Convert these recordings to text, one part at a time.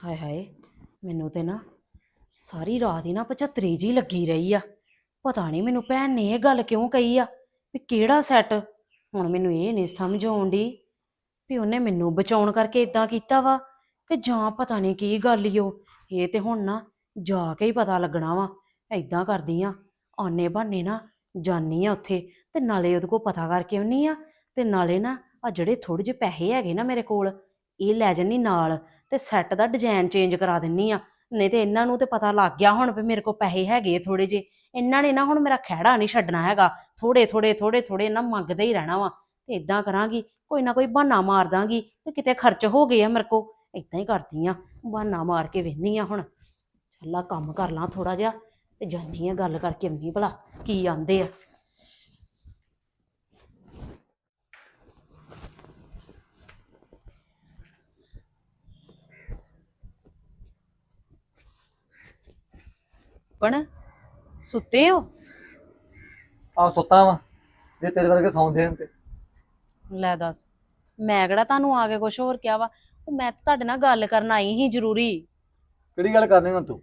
ਹਾਏ ਹਾਏ, ਮੈਨੂੰ ਤੇ ਨਾ ਸਾਰੀ ਰਾਤ ਹੀ ਨਾ 75 ਜੀ ਲੱਗੀ ਰਹੀ ਆ। ਪਤਾ ਨਹੀਂ ਮੈਨੂੰ ਭੈਣ ਨੇ ਇਹ ਗੱਲ ਕਿਉਂ ਕਹੀ ਆ ਵੀ ਕਿਹੜਾ ਸੈੱਟ ਹੁਣ ਮੈਨੂੰ ਇਹ ਨਹੀਂ ਸਮਝ ਆਉਂਦੀ ਵੀ ਉਹਨੇ ਮੈਨੂੰ ਬਚਾਉਣ ਕਰਕੇ ਇਦਾਂ ਕੀਤਾ ਵਾ ਕਿ ਜਾਂ ਪਤਾ ਨਹੀਂ ਕੀ ਗੱਲ ਈ ਉਹ। ਇਹ ਤੇ ਹੁਣ ਨਾ ਜਾ ਕੇ ਹੀ ਪਤਾ ਲੱਗਣਾ ਵਾ ਇਦਾਂ ਕਰਦੀ ਆ। ਆਨੇ ਬਹਾਨੇ ਨਾ ਜਾਨੀ ਆ ਉੱਥੇ ਤੇ ਨਾਲੇ ਉਹਦੇ ਕੋਲ ਪਤਾ ਕਰਕੇ ਆਉਣੀ ਆ ਤੇ ਨਾਲੇ ਨਾ ਆ ਜਿਹੜੇ ਥੋੜੇ ਜਿਹੇ ਪੈਸੇ ਹੈਗੇ ਨਾ ਮੇਰੇ ਕੋਲ, ਇਹ ਲੈ ਜੰਨੀ ਨਾਲ ਤੇ ਸੈੱਟ ਦਾ ਡਿਜ਼ਾਈਨ ਚੇਂਜ ਕਰਾ ਦਿੰਨੀ ਆ। ਨਹੀਂ ਤੇ ਇਹਨਾਂ ਨੂੰ ਤੇ ਪਤਾ ਲੱਗ ਗਿਆ ਹੁਣ ਵੀ ਮੇਰੇ ਕੋਲ ਪੈਸੇ ਹੈਗੇ ਥੋੜੇ ਜਿਹੇ। ਇਹਨਾਂ ਨੇ ਨਾ ਹੁਣ ਮੇਰਾ ਖਹਿੜਾ ਨਹੀਂ ਛੱਡਣਾ ਹੈਗਾ। ਥੋੜੇ ਥੋੜੇ ਥੋੜੇ ਥੋੜੇ ਨਾ ਮੰਗਦੇ ਹੀ ਰਹਿਣਾ ਵਾ। ਤੇ ਇਦਾਂ ਕਰਾਂਗੀ, ਕੋਈ ਨਾ ਕੋਈ ਬਹਾਨਾ ਮਾਰ ਦਾਂਗੀ ਤੇ ਕਿਤੇ ਖਰਚ ਹੋ ਗਏ ਆ ਮੇਰੇ ਕੋ ਇਦਾਂ ਹੀ ਕਰਦੀ ਆ, ਬਹਾਨਾ ਮਾਰ ਕੇ ਵੇਹਨੀ ਆ ਹੁਣ। ਚੱਲਾ ਕੰਮ ਕਰ ਲਾਂ ਥੋੜਾ ਜਿਹਾ ਤੇ ਜਾਨੀ ਆ ਗੱਲ ਕਰਕੇ ਆਉਣੀ ਭਲਾ, ਕੀ ਆਂਦੇ ਆ। ਪਣ ਸੁੱਤੇ ਹੋ? ਆ ਸੁੱਤਾ ਵਾ ਜੇ ਤੇਰੇ ਵਰਗੇ ਸੌਂਦੇ ਹਨ ਤੇ ਲੈ ਦੱਸ ਮੈਂ ਕਿਹੜਾ ਤੁਹਾਨੂੰ ਆ ਕੇ ਕੁਝ ਹੋਰ ਕਿਹਾ ਵਾ? ਉਹ ਮੈਂ ਤਾਂ ਤੁਹਾਡੇ ਨਾਲ ਗੱਲ ਕਰਨ ਆਈ ਸੀ ਜ਼ਰੂਰੀ। ਕਿਹੜੀ ਗੱਲ ਕਰਨੀ ਹੁਣ ਤੂੰ?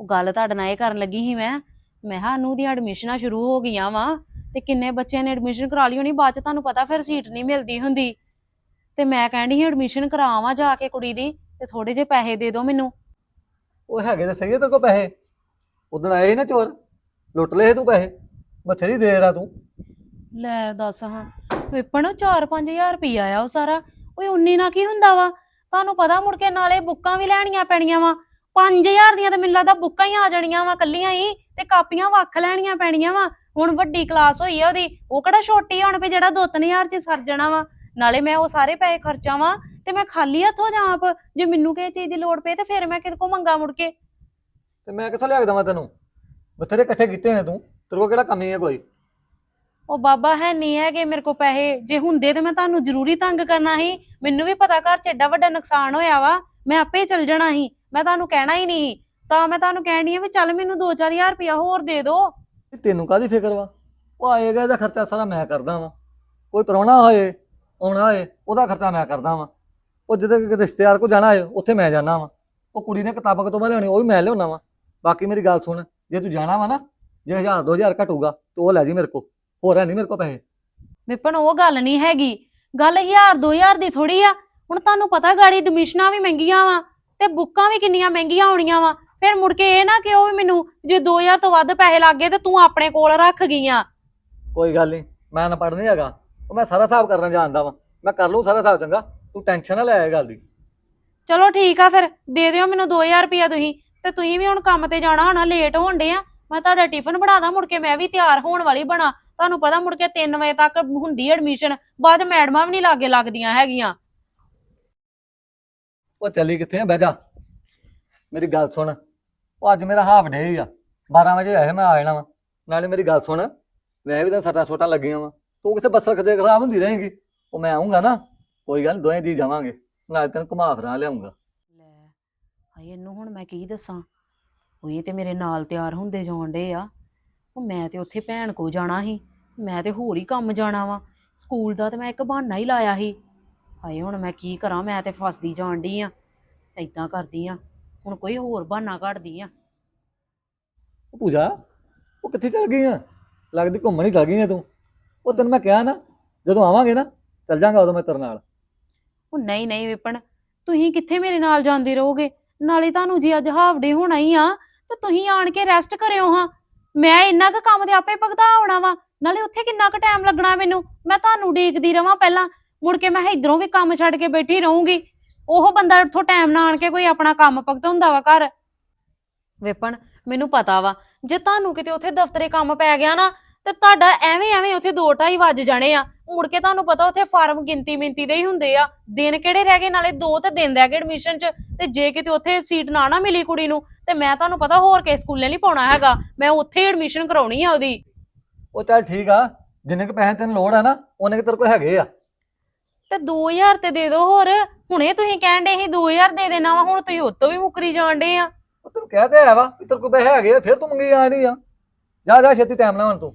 ਉਹ ਗੱਲ ਤੁਹਾਡੇ ਨਾਲ ਇਹ ਕਰਨ ਲੱਗੀ ਸੀ ਮੈਂ। ਮੈਂ ਕਿਹਾ ਅਨੂ ਦੀਆਂ ਐਡਮਿਸ਼ਨਾਂ ਸ਼ੁਰੂ ਹੋ ਗਈਆਂ ਵਾ ਤੇ ਕਿੰਨੇ ਬੱਚਿਆਂ ਨੇ ਐਡਮਿਸ਼ਨ ਕਰਾ ਲਈ ਹੋਣੀ ਬਾਅਦ ਚ ਤੁਹਾਨੂੰ ਪਤਾ ਫਿਰ ਸੀਟ ਨਹੀਂ ਮਿਲਦੀ ਹੁੰਦੀ। ਤੇ ਮੈਂ ਕਹਿੰਦੀ ਸੀ ਐਡਮਿਸ਼ਨ ਕਰਾਵਾਂ ਜਾ ਕੇ ਕੁੜੀ ਦੀ ਤੇ ਥੋੜੇ ਜਿਹੇ ਪੈਸੇ ਦੇ ਦਿਓ ਮੈਨੂੰ। ਉਹ ਹੈਗੇ ਤਾਂ ਸਹੀ ਤੇਰੇ ਕੋਲ ਪੈਸੇ। ਉਦੋਂ ਆਏ ਸੀ ਨਾ ਚੋਰ? ਲੁੱਟ ਲਏ ਸੀ ਤੂੰ ਪੈਸੇ? ਬਥੇਰੀ ਦੇਰ ਆ ਤੂੰ। ਲੈ ਦੱਸ ਹਾਂ, ਵਿਪਣ 4-5000 ਰੁਪਈਆ ਆ ਉਹ ਸਾਰਾ। ਓਏ ਉਨੀ ਨਾ ਕੀ ਹੁੰਦਾ ਵਾ? ਤੁਹਾਨੂੰ ਪਤਾ ਮੁੜ ਕੇ ਨਾਲੇ ਬੁੱਕਾਂ ਵੀ ਲੈਣੀਆਂ ਪੈਣੀਆਂ ਵਾ। 5000 ਦੀਆਂ ਤੇ ਮੈਨੂੰ ਲੱਗਦਾ ਬੁੱਕਾਂ ਹੀ ਆ ਜਾਣੀਆਂ ਵਾ ਕੱਲੀਆਂ ਹੀ ਤੇ ਕਾਪੀਆਂ ਵੱਖ ਲੈਣੀਆਂ ਪੈਣੀਆਂ ਵਾ। ਹੁਣ ਵੱਡੀ ਕਲਾਸ ਹੋਈ ਆ ਉਹਦੀ, ਉਹ ਕਿਹੜਾ ਛੋਟੀ ਹੁਣ ਵੀ ਜਿਹੜਾ 2-3000 ਚ ਸਰ ਜਾਣਾ ਵਾ। ਨਾਲੇ ਮੈਂ ਉਹ ਸਾਰੇ ਪੈਸੇ ਖਰਚਾਂ ਵਾ ਤੇ ਮੈਂ ਖਾਲੀ ਹੱਥੋਂ ਜਾਂ ਆਪ, ਜੇ ਮੈਨੂੰ ਕਿਸੇ ਚੀਜ਼ ਦੀ ਲੋੜ ਪਏ ਤੇ ਫਿਰ ਮੈਂ ਕਿਹਦੇ ਕੋ ਮੰਗਾ ਮੁੜ ਕੇ? ਤੇ ਮੈਂ ਕਿੱਥੋਂ ਲਿਆ ਕੇ ਦੇਵਾਂ ਤੈਨੂੰ? ਬਥੇਰੇ ਇਕੱਠੇ ਕੀਤੇ ਨੇ ਤੂੰ। ਤੇਰੇ ਕੋਲ ਕਿਹੜਾ ਕਮੀ ਹੈ ਕੋਈ? ਉਹ ਬਾਬਾ ਹੈ ਨਹੀਂ ਹੈਗੇ ਮੇਰੇ ਕੋ ਪੈਸੇ। ਜੇ ਹੁੰਦੇ ਤੇ ਮੈਂ ਤੁਹਾਨੂੰ ਜ਼ਰੂਰੀ ਤੰਗ ਕਰਨਾ ਸੀ। ਮੈਨੂੰ ਵੀ ਪਤਾ ਘਰ 'ਚ ਐਡਾ ਵੱਡਾ ਨੁਕਸਾਨ ਹੋਇਆ ਵਾ। ਮੈਂ ਆਪੇ ਚੱਲ ਜਾਣਾ ਸੀ। ਮੈਂ ਤੁਹਾਨੂੰ ਕਹਿਣਾ ਹੀ ਨਹੀਂ ਸੀ। ਤਾਂ ਮੈਂ ਤੁਹਾਨੂੰ ਕਹਿਣੀ ਆ ਵੀ ਚੱਲ ਮੈਨੂੰ 2-4000 ਰੁਪਇਆ ਹੋਰ ਦੇ ਦਿਓ। ਤੇ ਤੈਨੂੰ ਕਾਦੀ ਫਿਕਰ ਵਾ? ਉਹ ਆਏਗਾ ਇਹਦਾ ਖਰਚਾ ਸਾਰਾ ਮੈਂ ਕਰਦਾ ਵਾਂ। ਕੋਈ ਪ੍ਰਾਹੁਣਾ ਹੋਏ ਆਉਣਾ ਹੋਏ ਉਹਦਾ ਖਰਚਾ ਮੈਂ ਕਰਦਾ ਵਾਂ। ਉਹ ਜਿੱਦੇ ਕਿ ਰਿਸ਼ਤੇਦਾਰ ਕੋ ਜਾਣਾ ਹੋਏ ਉੱਥੇ ਮੈਂ ਜਾਣਾ ਵਾਂ। ਉਹ ਕੁੜੀ ਨੇ ਕਿਤਾਬਾਂ ਕਿਤਾਬਾਂ ਲਿਆਉਣੀ ਉਹ ਵੀ ਮੈਂ ਲਿਆਉਣਾ ਵਾਂ। ਬਾਕੀ ਮੇਰੀ ਗੱਲ ਸੁਣ ਜੇ ਤੂੰ ਜਾਣਾ ਵਾ ਨਾ ਜੇ 1000 2000 ਘਟੂਗਾ ਤੇ ਉਹ ਲੈ ਜੀ ਮੇਰੇ ਕੋ ਹੋਰ ਹੈ ਨਹੀਂ ਮੇਰੇ ਕੋ ਪੈਸੇ। ਵਿਪਨ ਉਹ ਗੱਲ ਨਹੀਂ ਹੈਗੀ। ਗੱਲ 1000-2000 ਦੀ ਥੋੜੀ ਆ। ਹੁਣ ਤੁਹਾਨੂੰ ਪਤਾ ਗਾੜੀ ਐਡਮਿਸ਼ਨਾਂ ਵੀ ਮਹਿੰਗੀਆਂ ਵਾ ਤੇ ਬੁੱਕਾਂ ਵੀ ਕਿੰਨੀਆਂ ਮਹਿੰਗੀਆਂ ਹੋਣੀਆਂ ਵਾ। ਫਿਰ ਮੁੜ ਕੇ ਇਹ ਨਾ ਕਿ ਉਹ ਵੀ ਮੈਨੂੰ ਜੇ 2000 ਤੋਂ ਵੱਧ ਪੈਸੇ ਲੱਗ ਗਏ ਤੇ ਤੂੰ ਆਪਣੇ ਕੋਲ ਰੱਖ ਗਈਆਂ। ਕੋਈ ਗੱਲ ਨਹੀਂ ਮੈਂ ਨਾ ਨਹੀਂ ਹੈਗਾ। ਉਹ ਮੈਂ ਸਾਰਾ ਹਿਸਾਬ ਕਰਨਾ ਜਾਣਦਾ ਵਾਂ। ਮੈਂ ਕਰ ਲਊ ਸਾਰਾ ਹਿਸਾਬ ਚੰਗਾ। ਤੂੰ ਟੈਨਸ਼ਨ ਨਾ ਲੈ ਇਹ ਗੱਲ ਦੀ। ਚਲੋ ਠੀਕ ਆ ਫਿਰ ਦੇ ਦਿਓ ਮੈਨੂੰ 2000 ਰੁਪਇਆ ਤੁਸੀਂ। ਤੇ ਤੁਸੀਂ ਵੀ ਹੁਣ ਕੰਮ ਤੇ ਜਾਣਾ ਹੋਣਾ ਲੇਟ ਹੋਣ ਡੇ ਆ। ਮੈਂ ਤੁਹਾਡਾ ਟਿਫਨ ਬਣਾ ਦਾਂ, ਮੁੜ ਕੇ ਮੈਂ ਵੀ ਤਿਆਰ ਹੋਣ ਵਾਲੀ ਬਣਾ। ਤੁਹਾਨੂੰ ਪਤਾ ਮੁੜ ਕੇ 3 ਵਜੇ ਤੱਕ ਹੁੰਦੀ ਐਡਮਿਸ਼ਨ ਬਾਅਦ ਚ ਮੈਡਮਾਂ ਵੀ ਨਹੀਂ ਲਾਗੇ ਲੱਗਦੀਆਂ ਹੈਗੀਆਂ। ਉਹ ਚੱਲੀ ਕਿੱਥੇ ਆ? ਬਹਿ ਜਾ। ਮੇਰੀ ਗੱਲ ਸੁਣ। ਉਹ ਅੱਜ ਮੇਰਾ ਹਾਫ ਡੇ ਆ। 12 ਵਜੇ ਆਇਆ ਮੈਂ ਆ ਜਾਣਾ ਵਾ। ਨਾਲੇ ਮੇਰੀ ਗੱਲ ਸੁਣ। ਮੈਂ ਵੀ ਤਾਂ ਸੱਟਾਂ ਸੋਟਾਂ ਲੱਗੀਆਂ ਵਾ। ਤੂੰ ਕਿੱਥੇ ਬੱਸ ਰਖਦੇ ਖਰਾਬ ਹੁੰਦੀ ਰਹੇਗੀ? ਉਹ ਮੈਂ ਆਉਂਗਾ ਨਾ। ਕੋਈ ਗੱਲ ਦੋਵੇਂ ਜੀ ਜਾਵਾਂਗੇ। ਨਾਲੇ ਤੈਨੂੰ ਘੁਮਾ ਫਿਰਾ ਲਿਆਉਂਗਾ ਹਾਏ ਇਹਨੂੰ ਹੁਣ ਮੈਂ ਕੀ ਦੱਸਾਂ? ਉਹ ਇਹ ਤੇ ਮੇਰੇ ਨਾਲ ਤਿਆਰ ਹੁੰਦੇ ਜਾਣ ਡੇ ਆ। ਉਹ ਮੈਂ ਤੇ ਉੱਥੇ ਭੈਣ ਕੋ ਜਾਣਾ ਸੀ। ਮੈਂ ਤੇ ਹੋਰ ਹੀ ਕੰਮ ਜਾਣਾ ਵਾ। ਸਕੂਲ ਦਾ ਤੇ ਮੈਂ ਇੱਕ ਬਹਾਨਾ ਹੀ ਲਾਇਆ ਸੀ। ਹਾਏ ਹੁਣ ਮੈਂ ਕੀ ਕਰਾਂ? ਮੈਂ ਤੇ ਫਸਦੀ ਜਾਣ ਡਈ ਆ। ਏਦਾਂ ਕਰਦੀ ਆ। ਹੁਣ ਕੋਈ ਹੋਰ ਬਹਾਨਾ ਕੱਢਦੀ ਆ। ਉਹ ਪੂਜਾ ਉਹ ਕਿੱਥੇ ਚਲ ਗਈ ਆ? ਲੱਗਦੀ ਘੁੰਮਣ ਹੀ ਚਲ ਗਈ ਆ ਤੂੰ। ਉਹ ਤੈਨੂੰ ਮੈਂ ਕਿਹਾ ਨਾ ਜਦੋਂ ਆਵਾਂਗੇ ਨਾ ਚੱਲ ਜਾਾਂਗਾ ਉਦੋਂ ਮੈਂ ਤੇਰੇ ਨਾਲ। ਉਹ ਨਹੀਂ ਨਹੀਂ ਵਿਪਨ ਤੁਸੀਂ ਕਿੱਥੇ ਮੇਰੇ ਨਾਲ ਜਾਂਦੇ ਰਹੋਗੇ? ਨਾਲੇ ਤੁਹਾਨੂੰ ਜੀ ਅੱਜ ਹਾਫ ਡੇ ਹੋਣਾ ਹੀ ਆ, ਤੇ ਤੁਸੀਂ ਆਣ ਕੇ ਰੈਸਟ ਕਰਿਓ ਹਾਂ। ਮੈਂ ਇੰਨਾ ਕੁ ਕੰਮ ਦੇ ਆਪੇ ਭਗਤਾ ਆਉਣਾ ਵਾ, ਨਾਲੇ ਉੱਥੇ ਕਿੰਨਾ ਕੁ ਟਾਈਮ ਲੱਗਣਾ ਮੈਨੂੰ? ਮੈਂ ਤੁਹਾਨੂੰ ਉਡੀਕਦੀ ਰਵਾਂ ਪਹਿਲਾਂ। ਮੁੜ ਕੇ ਮੈਂ ਇਧਰੋਂ ਵੀ ਕੰਮ ਛੱਡ ਕੇ ਬੈਠੀ ਰਹੂੰਗੀ। ਉਹ ਬੰਦਾ ਉੱਥੋਂ ਟਾਈਮ ਨਾ ਆਣ ਕੇ ਕੋਈ ਆਪਣਾ ਕੰਮ ਭਗਤਾਉਂਦਾ ਵਾ ਘਰ। ਵਿਪਨ, ਮੈਨੂੰ ਪਤਾ ਵਾ, ਜੇ ਤੁਹਾਨੂੰ ਕਿਤੇ ਉੱਥੇ ਦਫ਼ਤਰੇ ਕੰਮ ਪੈ ਗਿਆ ਨਾ, ਤੇ ਤੁਹਾਡਾ ਐਵੇਂ ਐਵੇਂ ਉੱਥੇ 2:30 ਵੱਜ ਜਾਣੇ ਆ। ਮੁੜ ਕੇ ਤੁਹਾਨੂੰ ਪਤਾ ਉੱਥੇ ਫਾਰਮ ਗਿਣਤੀ ਮਿੰਤੀ ਦੇ ਹੀ ਹੁੰਦੇ ਆ। ਦਿਨ ਕਿਹੜੇ ਰਹਿ ਗਏ? ਨਾਲੇ ਦੋ ਤੇ ਦਿਨ ਰਹਿ ਗਏ ਐਡਮਿਸ਼ਨ 'ਚ। ਤੇ ਜੇ ਕਿਤੇ ਉੱਥੇ ਸੀਟ ਨਾ ਨਾ ਮਿਲੀ ਕੁੜੀ ਨੂੰ ਤੇ ਮੈਂ ਤੁਹਾਨੂੰ ਪਤਾ ਹੋਰ ਕੇ ਸਕੂਲੇ ਨਹੀਂ ਪਾਉਣਾ ਹੈਗਾ। ਮੈਂ ਉੱਥੇ ਹੀ ਐਡਮਿਸ਼ਨ ਕਰਾਉਣੀ ਆ ਉਹਦੀ। ਉਹ ਚੱਲ ਠੀਕ ਆ। ਜਿੰਨੇ ਕੁ ਪੈਸੇ ਤੈਨੂੰ ਲੋੜ ਆ ਨਾ ਉਹਨੇ ਕੁ ਤੇਰੇ ਕੋਲ ਹੈਗੇ ਆ। ਤੇ 2000 ਤੇ ਦੇ ਦਿਓ ਹੋਰ। ਹੁਣੇ ਤੁਸੀਂ ਕਹਿਣ ਦੇ ਸੀ 2000 ਦੇ ਦੇਣਾ ਵਾ ਹੁਣ ਤੁਸੀਂ ਉਤੋਂ ਵੀ ਮੁਕਰੀ ਜਾਣ ਡੇ ਆ। ਉਹ ਤੈਨੂੰ ਕਹਿ ਤੇ ਆਇਆ ਵਾ ਵੀ ਤੇਰੇ ਕੋਲ ਪੈਸੇ ਹੈਗੇ ਆ ਫਿਰ ਤੂੰ ਮੰਗੀ ਆ ਨਹੀਂ ਆ। ਜਾ ਜਾ ਛੇਤੀ ਟਾਈਮ ਨਾਲ ਹੁਣ ਤੂੰ।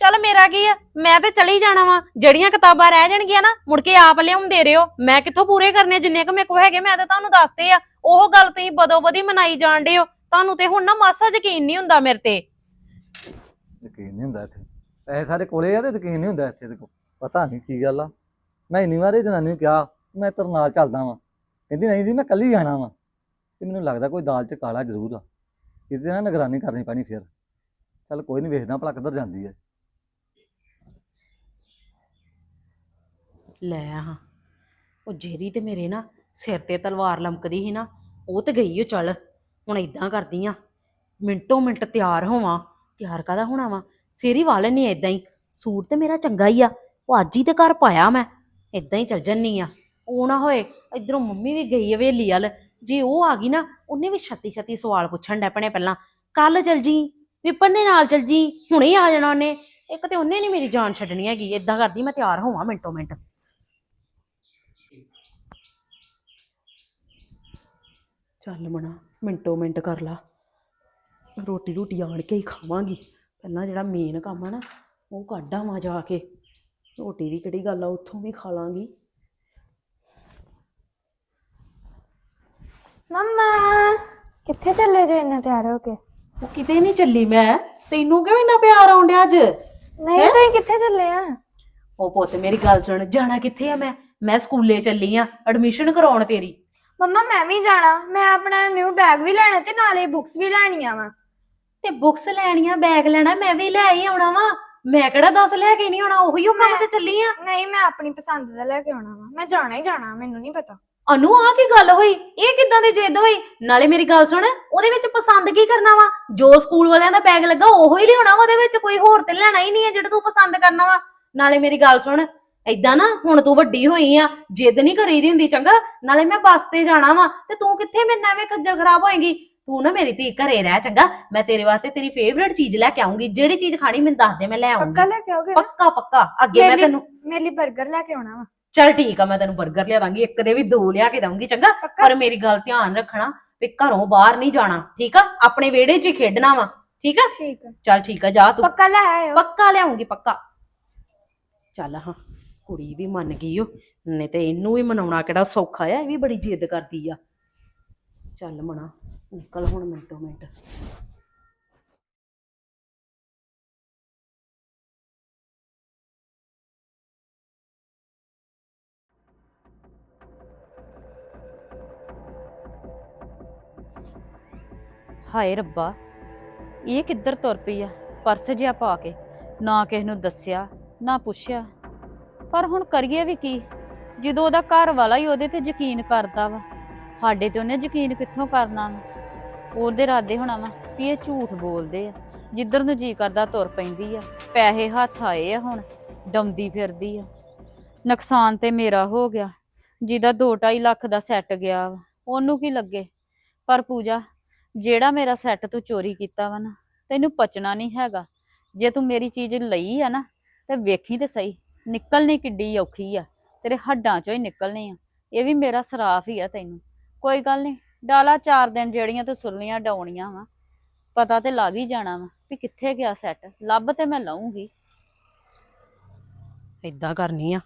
ਚੱਲ ਮੇਰਾ ਕੀ ਆ? ਮੈਂ ਤੇ ਚਲੀ ਜਾਣਾ ਵਾ। ਜਿਹੜੀਆਂ ਕਿਤਾਬਾਂ ਰਹਿ ਜਾਣਗੀਆਂ ਨਾ, ਮੁੜ ਕੇ ਆਪ ਲਿਆਉਂਦੇ ਰਿਓ। ਮੈਂ ਕਿੱਥੋਂ ਪੂਰੇ ਕਰਨੇ? ਜਿੰਨੇ ਕੁ ਮੇਰੇ ਕੋਲ ਹੈਗੇ, ਮੈਂ ਤਾਂ ਤੁਹਾਨੂੰ ਦੱਸਦੇ ਆ। ਉਹ ਗੱਲ ਤੁਸੀਂ ਬਦੋ ਬਦੀ ਮਨਾਈ ਜਾਂਦੇ ਹੋ। ਤੁਹਾਨੂੰ ਤੇ ਹੁਣ ਨਾ ਮਾਸਾ ਯਕੀਨ ਨਹੀਂ ਹੁੰਦਾ ਮੇਰੇ ਤੇ। ਯਕੀਨ ਨਹੀਂ ਹੁੰਦਾ ਇੱਥੇ। ਪੈਸੇ ਸਾਰੇ ਕੋਲੇ ਆ ਤੇ ਯਕੀਨ ਨਹੀਂ ਹੁੰਦਾ ਇੱਥੇ ਤੇ ਪਤਾ ਨਹੀਂ ਕੀ ਗੱਲ ਆ। ਮੈਂ ਇੰਨੀ ਵਾਰ ਜਨਾਨੀ ਨੂੰ ਕਿਹਾ, ਮੈਂ ਤੇਰੇ ਨਾਲ ਚੱਲਦਾ ਵਾਂ। ਕਹਿੰਦੀ, ਨਹੀਂ ਜੀ, ਮੈਂ ਕੱਲੀ ਜਾਣਾ ਵਾਂ। ਤੇ ਮੈਨੂੰ ਲੱਗਦਾ ਕੋਈ ਦਾਲ ਚ ਕਾਲਾ ਜ਼ਰੂਰ ਆ। ਇਹਦੇ ਨਾਲ ਨਿਗਰਾਨੀ ਕਰਨੀ ਪੈਣੀ ਫਿਰ। ਚੱਲ ਕੋਈ ਨਹੀਂ ਵੇਖਦਾ ਭਲਾ ਕਿੱਧਰ ਜਾਂਦੀ ਹੈ ਲੈ ਹਾਂ ਉਹ ਜੇਰੀ ਤੇ ਮੇਰੇ ਨਾ ਸਿਰ ਤੇ ਤਲਵਾਰ ਲਮਕਦੀ ਸੀ ਨਾ, ਉਹ ਤੇ ਗਈ ਓ ਚੱਲ। ਹੁਣ ਇਦਾਂ ਕਰਦੀ ਆ ਮਿੰਟੋ ਮਿੰਟ ਤਿਆਰ ਹੋਵਾਂ। ਤਿਆਰ ਕਾਦਾ ਹੋਣਾ ਵਾ? ਸਿਰ ਹੀ ਵਾਲ ਨਹੀਂ ਇਦਾਂ ਹੀ। ਸੂਟ ਤੇ ਮੇਰਾ ਚੰਗਾ ਹੀ ਆ। ਉਹ ਅੱਜ ਹੀ ਤੇ ਘਰ ਪਾਇਆ ਮੈਂ। ਇਦਾਂ ਹੀ ਚੱਲ ਜੰਨੀ ਆ। ਉਹ ਨਾ ਹੋਏ, ਇਧਰੋਂ ਮੰਮੀ ਵੀ ਗਈ ਹਵੇਲੀ ਵੱਲ ਜੇ ਉਹ ਆ ਗਈ ਨਾ, ਉਹਨੇ ਵੀ ਛੱਤੀ ਛੱਤੀ ਸਵਾਲ ਪੁੱਛਣ ਡੈ ਪਣੇ ਪਹਿਲਾਂ। ਕੱਲ ਚਲ ਜੀ। ਵਿਪਨ ਦੇ ਨਾਲ ਚਲ ਜੀ। ਹੁਣੇ ਆ ਜਾਣਾ ਉਹਨੇ। ਇੱਕ ਤੇ ਉਹਨੇ ਨਹੀਂ ਮੇਰੀ ਜਾਨ ਛੱਡਣੀ ਹੈਗੀ। ਇਦਾਂ ਕਰਦੀ, ਮੈਂ ਤਿਆਰ ਹੋਵਾਂ ਮਿੰਟੋ ਮਿੰਟ। ਚੱਲ ਮਣਾ ਮਿੰਟੋ ਮਿੰਟ ਕਰ ਲਾ। ਰੋਟੀ ਰੋਟੀ ਆਣ ਕੇ ਹੀ ਖਾਵਾਂਗੀ। ਪਹਿਲਾਂ ਜਿਹੜਾ ਮੇਨ ਕੰਮ ਆ ਨਾ ਉਹ ਕੱਢਾਂ ਜਾ ਕੇ। ਰੋਟੀ ਦੀ ਕਿਹੜੀ ਗੱਲ ਆ ਉੱਥੋਂ ਵੀ ਖਾ ਲਾਂਗੀ। ਮੰਮਾ ਕਿੱਥੇ ਚੱਲੇ ਜੇ ਇੰਨਾ ਤਿਆਰ ਹੋ ਕੇ? ਉਹ ਕਿਤੇ ਨਹੀਂ ਚੱਲੀ ਮੈਂ। ਤੈਨੂੰ ਕਿਉਂ ਇੰਨਾ ਪਿਆਰ ਆਉਂਦਿਆ ਅੱਜ? ਨਹੀਂ ਤੁਸੀਂ ਕਿੱਥੇ ਚੱਲੇ ਆ? ਉਹ ਪੁੱਤ ਮੇਰੀ ਗੱਲ ਸੁਣ। ਜਾਣਾ ਕਿੱਥੇ ਆ ਮੈਂ? ਮੈਂ ਸਕੂਲੇ ਚੱਲੀ ਆ। ਐਡਮਿਸ਼ਨ ਕਰਾਉਣ ਤੇਰੀ। ਮੰਮਾ ਮੈਂ ਵੀ ਜਾਣਾ। ਮੈਂ ਆਪਣਾ ਨਿਊ ਬੈਗ ਵੀ ਲੈਣਾ ਤੇ ਨਾਲੇ ਬੁੱਕਸ ਵੀ ਲੈਣੀਆਂ ਵਾ। ਤੇ ਬੁੱਕਸ ਲੈਣੀਆਂ ਬੈਗ ਲੈਣਾ ਮੈਂ ਵੀ ਲੈ ਹੀ ਆਉਣਾ ਵਾ। ਮੈਂ ਕਿਹੜਾ ਦੱਸ ਲੈ ਕੇ ਨਹੀਂ ਆਉਣਾ ਉਹੀ ਉਹ ਕੰਮ ਤੇ ਚੱਲੀ ਆ। ਨਹੀਂ ਮੈਂ ਆਪਣੀ ਪਸੰਦ ਦਾ ਲੈ ਕੇ ਆਉਣਾ ਵਾ। ਮੈਂ ਜਾਣਾ ਹੀ ਜਾਣਾ ਮੈਨੂੰ ਨਹੀਂ ਪਤਾ। ਅਨੂ ਆ ਕੀ ਗੱਲ ਹੋਈ? ਇਹ ਕਿੱਦਾਂ ਦੀ ਜਿੱਦ ਹੋਈ? ਨਾਲੇ ਮੇਰੀ ਗੱਲ ਸੁਣ ਉਹਦੇ ਵਿੱਚ ਪਸੰਦ ਕੀ ਕਰਨਾ ਵਾ? ਜੋ ਸਕੂਲ ਵਾਲਿਆਂ ਦਾ ਬੈਗ ਲੱਗਾ ਉਹੋ ਹੀ ਲਿਆਉਣਾ ਵਾ ਉਹਦੇ ਵਿੱਚ? ਕੋਈ ਹੋਰ ਤੇ ਲੈਣਾ ਹੀ ਨਹੀਂ ਹੈ ਜਿਹੜਾ ਤੂੰ ਪਸੰਦ ਕਰਨਾ ਵਾ। ਨਾਲੇ ਮੇਰੀ ਗੱਲ ਸੁਣ ਏਦਾਂ ਨਾ ਹੁਣ ਤੂੰ ਵੱਡੀ ਹੋਈ ਆ ਜਿੱਦ ਨਹੀਂ ਕਰੀਦੀ ਹੁੰਦੀ ਚੰਗਾ ਨਾਲੇ ਮੈਂ ਬੱਸ ਤੇ ਜਾਣਾ ਵਾ ਤੇ ਤੂੰ ਕਿੱਥੇ ਮੇਰੇ ਨਾਲ ਐਵੇਂ ਖੱਜਲ ਖਰਾਬ ਹੋਏਗੀ? ਤੂੰ ਨਾ ਮੇਰੀ ਧੀ ਘਰੇ ਰਹਿ ਚੰਗਾ ਮੈਂ ਤੇਰੇ ਵਾਸਤੇ ਤੇਰੀ ਫੇਵਰੇਟ ਚੀਜ਼ ਲੈ ਕੇ ਆਉਂਗੀ ਜਿਹੜੀ ਚੀਜ਼ ਖਾਣੀ ਮੈਨੂੰ ਦੱਸ ਦੇ ਮੈਂ ਲੈ ਪੱਕਾ ਆਉਂਗੀ ਲੈ ਕੇ ਆਓਗੇ ਨਾ? ਪੱਕਾ ਪੱਕਾ ਅੱਗੇ ਮੈਂ ਮੇਰੇ ਲਈ- ਤੈਨੂੰ ਮੇਰੇ ਲਈ 버ਗਰ ਲੈ ਕੇ ਆਉਣਾ ਵਾ। ਚੱਲ ਠੀਕ ਆ ਮੈਂ ਤੈਨੂੰ 버ਗਰ ਲਿਆ ਦਾਂਗੀ ਇੱਕ ਦੇ ਵੀ ਦੋ ਲਿਆ ਕੇ ਦਊਂਗੀ ਚੰਗਾ ਪੱਕਾ। ਪਰ ਮੇਰੀ ਗੱਲ ਧਿਆਨ ਰੱਖਣਾ ਵੀ ਘਰੋਂ ਬਾਹਰ ਨਹੀਂ ਜਾਣਾ ਠੀਕ ਆ? ਆਪਣੇ ਵਿਹੜੇ 'ਚ ਹੀ ਖੇਡਣਾ ਵਾ ਠੀਕ ਆ? ਠੀਕ ਆ। ਚੱਲ ਠੀਕ ਆ ਜਾ ਤੂੰ। ਪੱਕਾ ਲੈ ਆਇਓ। ਪੱਕਾ ਲਿਆਉਂਗੀ ਪੱਕਾ। ਚੱਲ ਹਾਂ। ਕੁੜੀ ਵੀ ਮੰਨ ਗਈ ਓ, ਨਹੀਂ ਤੇ ਇਹਨੂੰ ਵੀ ਮਨਾਉਣਾ ਕਿਹੜਾ ਸੌਖਾ ਆ, ਇਹ ਵੀ ਬੜੀ ਜਿੱਦ ਕਰਦੀ ਆ। ਚੱਲ ਮਣਾ ਨਿਕਲ ਹੁਣ ਮਿੰਟੋ ਮਿੰਟ। ਹਾਏ ਰੱਬਾ, ਇਹ ਕਿੱਧਰ ਤੁਰ ਪਈ ਆ? ਪਰਸ ਜਿਹਾ ਪਾ ਕੇ, ਨਾ ਕਿਸੇ ਨੂੰ ਦੱਸਿਆ, ਨਾ ਪੁੱਛਿਆ। ਪਰ ਹੁਣ ਕਰੀਏ ਵੀ ਕੀ? ਜਦੋਂ ਉਹਦਾ ਘਰ ਵਾਲਾ ਹੀ ਉਹਦੇ ਤੇ ਯਕੀਨ ਕਰਦਾ ਵਾ, ਸਾਡੇ ਤੇ ਉਹਨੇ ਯਕੀਨ ਕਿੱਥੋਂ ਕਰਨਾ ਵਾ? ਉਹਦੇ ਇਰਾਦੇ ਹੋਣਾ ਵਾ ਵੀ ਇਹ ਝੂਠ ਬੋਲਦੇ ਆ। ਜਿੱਧਰ ਨੂੰ ਜੀ ਕਰਦਾ ਤੁਰ ਪੈਂਦੀ ਆ। ਪੈਸੇ ਹੱਥ ਆਏ ਆ ਹੁਣ ਡੰਦੀ ਫਿਰਦੀ ਆ। ਨੁਕਸਾਨ ਤੇ ਮੇਰਾ ਹੋ ਗਿਆ। ਜਿਹਦਾ 2.5 ਲੱਖ ਦਾ ਸੈੱਟ ਗਿਆ ਵਾ, ਉਹਨੂੰ ਕੀ ਲੱਗੇ? ਪਰ ਪੂਜਾ, ਜਿਹੜਾ ਮੇਰਾ ਸੈੱਟ ਤੂੰ ਚੋਰੀ ਕੀਤਾ ਵਾ ਨਾ, ਤੈਨੂੰ ਪਚਣਾ ਨਹੀਂ ਹੈਗਾ। ਜੇ ਤੂੰ ਮੇਰੀ ਚੀਜ਼ ਲਈ ਆ ਨਾ, ਤੇ ਵੇਖੀ ਤੇ ਸਹੀ। ਨਿਕਲਣੀ ਕਿੱਡੀ ਔਖੀ ਆ, ਤੇਰੇ ਹੱਡਾਂ ਚੋਂ ਹੀ ਨਿਕਲਣੀ ਆ, ਇਹ ਵੀ ਮੇਰਾ ਸਰਾਫ ਹੀ ਆ ਤੈਨੂੰ। ਕੋਈ ਗੱਲ ਨਹੀਂ, ਡਾਲਾ ਚਾਰ ਦਿਨ ਜਿਹੜੀਆਂ ਤੇ ਸੁਰਲੀਆਂ ਡਾਉਣੀਆਂ ਵਾ, ਪਤਾ ਤੇ ਲੱਗ ਹੀ ਜਾਣਾ ਵਾ ਵੀ ਕਿੱਥੇ ਗਿਆ ਸੈੱਟ, ਲੱਭ ਤੇ ਮੈਂ ਲਊਂਗੀ। ਇਦਾਂ ਕਰਨੀ ਆ,